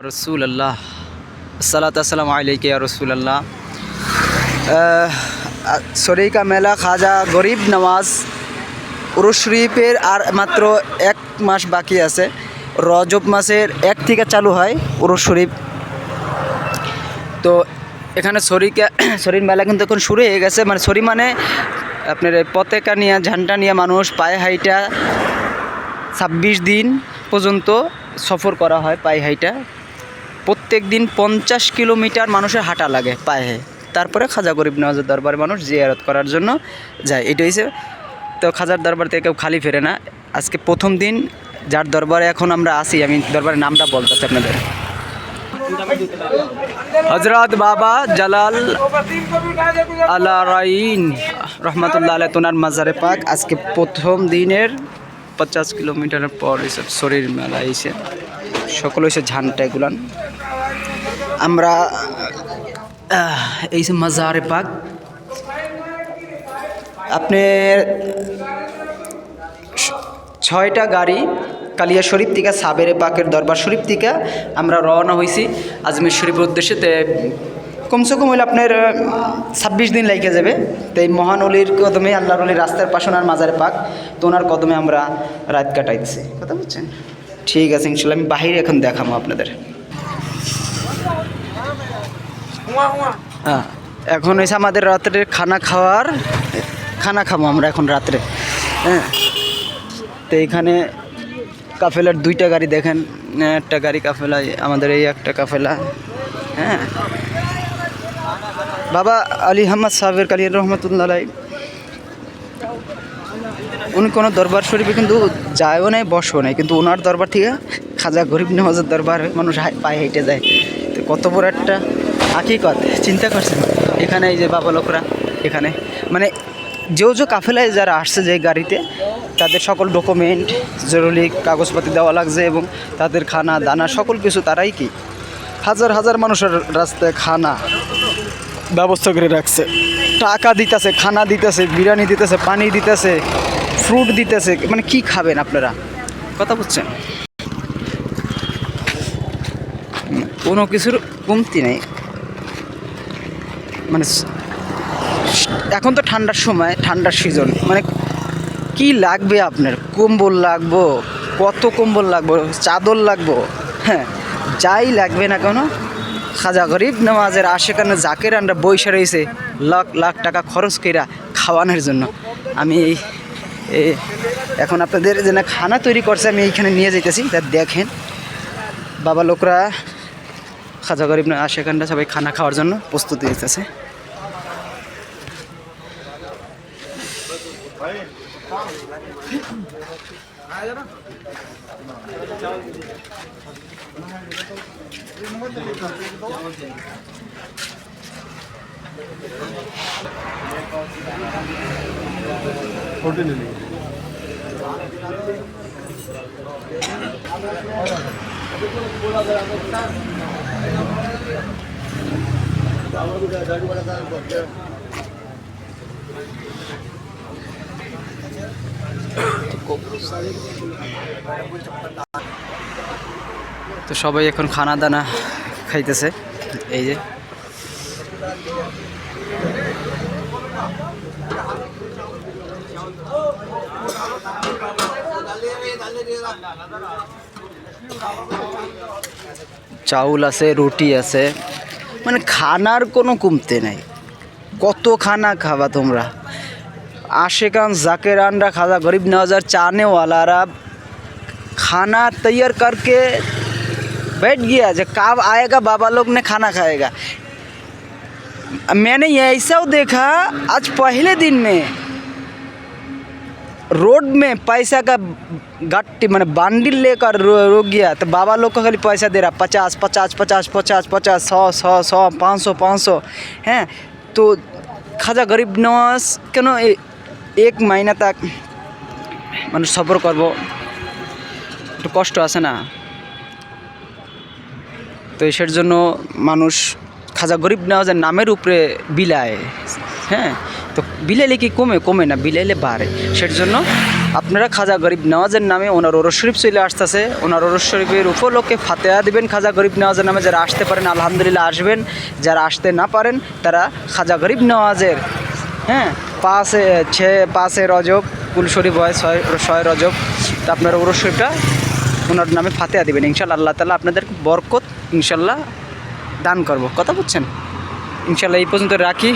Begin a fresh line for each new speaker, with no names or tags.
রসুল আল্লাহ সালাত আসসালাম আলাইকে রসুল আল্লাহ শরী কা মেলা খাজা গরিব নওয়াজ উরুস শরীফের আর মাত্র এক মাস বাকি আছে। রজব মাসের এক থেকে চালু হয় উরুশ শরীফ। তো এখানে শরীরকে শরীর মেলা কিন্তু এখন শুরু হয়ে গেছে। মানে শরীর মানে আপনার পতাকা নিয়ে, ঝান্ডা নিয়ে মানুষ পায়ে হাইটা ছাব্বিশ দিন পর্যন্ত সফর করা হয় পায়ে হাইটা। প্রত্যেক দিন পঞ্চাশ কিলোমিটার মানুষের হাঁটা লাগে পায়ে। তারপরে খাজা গরিব নওয়াজের দরবারে মানুষ জিয়ারত করার জন্য যায়। এটা হচ্ছে তো খাজার দরবার থেকে কেউ খালি ফেরে না। আজকে প্রথম দিন যার দরবারে এখন আমরা আসি আমি দরবারের নামটা বলতে বলতেছি আপনাদের। হজরত বাবা জালাল আলা রাইন রহমতুল্লাহ আলাই তোনার মাজারে পাক আজকে প্রথম দিনের পঞ্চাশ কিলোমিটারের পর এসব শরীর মেলা এসে সকল হয়েছে ঝানটা এগুলান। আমরা এই যে মাজারে পাক। আপনার ছয়টা গাড়ি কালিয়া শরীফ থেকে, সাবেরে পাকের দরবার শরীফ থেকে আমরা রওনা হয়েছি আজমির শরীফের উদ্দেশ্যে। তে কমসে কম হইলে আপনার ছাব্বিশ দিন লাইকে যাবে। তো এই মহান অলির কদমে, আল্লাহর রাস্তার পাশনার মাজারে পাক। তো ওনার কদমে আমরা রাত কাটাইতেছি। কথা বুঝছেন? ঠিক আছে, ইনশাল্লাহ আমি বাহিরে এখন দেখাবো আপনাদের। হ্যাঁ এখন হয়েছে আমাদের রাত্রে খানা খাওয়ার, খানা খাব আমরা এখন রাত্রে। হ্যাঁ তো এইখানে কাফেলার দুইটা গাড়ি দেখেন, একটা গাড়ি কাফেলা আমাদের এই একটা কাফেলা। হ্যাঁ। বাবা আলী আহমদ সাহেবের কালী রহমতুল্লাহ উনি কোনো দরবার শরীফে কিন্তু যায়ও নাই, বসও নাই। কিন্তু ওনার দরবার থেকে খাজা গরিব নওয়াজের দরবার মানুষ পায়ে হেঁটে যায়। তো কত বড় একটা হাকিকত। চিন্তা করছেন? এখানে এই যে বাবা লোকরা, এখানে। মানে যেও যে কাফেলায় যারা আসছে যে গাড়িতে, তাদের সকল ডকুমেন্ট, জরুরি কাগজপাতি দেওয়া লাগছে এবং তাদের খানা, দানা, সকল কিছু তারাই কি? হাজার হাজার মানুষের রাস্তায় খানা ব্যবস্থা করে রাখছে। টাকা দিতেছে, খানা দিতেছে, বিরিয়ানি দিতেছে, পানি দিতেছে। ফ্রুট দিতেছে মানে কি খাবেন আপনারা? কথা বুঝছেন? হুম, কোনো কিছুর কমতি নেই। মানে এখন তো ঠান্ডার সময় ঠান্ডার সিজন মানে কি লাগবে আপনার? কম্বল লাগবো কত কম্বল লাগবো চাদর লাগবো হ্যাঁ যাই লাগবে না কেন? খাজা গরিব নামাজের আশেখানে জাকের আমরা বৈশা রয়েছে লাখ লাখ টাকা খরচ কইরা খাওয়ানোর জন্য। আমি এই এখন আপনাদের যে না খানা তৈরি করছে, আমি এইখানে নিয়ে যেতেছি তা দেখেন, বাবা লোকরা, খাজা গরিব না আশেখানটা সবাই খানা খাওয়ার জন্য প্রস্তুতি নিতেছে। তো সবাই এখন খানা দানা খাইতেছে। এই যে। চাউল আছে রুটি আছে মানে খানার কোনো কমতে নাই কত খানা খাবা তোমরা आशिकान जाकिरानरा खाजा गरीब नवाजार चाहने वाला रहा खाना तैयार करके बैठ गया जब कब आएगा बाबा लोग ने खाना खाएगा मैंने ऐसा देखा आज पहले दिन में रोड में पैसा का गट्टी मैंने बांडिल लेकर रो- रुक गया तो बाबा लोग को खाली पैसा दे रहा पचास पचास पचास पचास पचास सौ सौ सौ पाँच सौ पाँच सौ हैं तो খাজা গরিব নওয়াজ কেন এ- এক মাইনা তাক মানুষ সফর করব একটু কষ্ট আছে না তো এসের জন্য মানুষ খাজা গরিব নওয়াজের নামের উপরে বিলায়। হ্যাঁ? তো বিলাইলে কি কমে? কমে না, বিলাইলে বাড়ে। সের জন্য আপনারা খাজা গরিব নওয়াজের নামে ওনার ওরস শরীফ চলে আসতেছে। ওনার ওরস শরীফের উপলক্ষে ফাতেহা দিবেন খাজা গরিব নওয়াজের নামে। যারা আসতে পারেন, আলহামদুলিল্লাহ আসবেন। যারা আসতে না পারেন, তারা খাজা গরিব নওয়াজের হ্যাঁ পাঁচে ছে পাঁচে রজব, কুল শরীফ হয়, ছয় ছয় রজব। তা আপনারা ওরস শরীফটা ওনার নামে ফাতেহা দিবেন। ইনশাল্লাহ আল্লাহ তালা আপনাদের বরকত ইনশাল্লাহ দান করব। কথা বুঝছেন? ইনশাল্লাহ এই পর্যন্ত রাখি।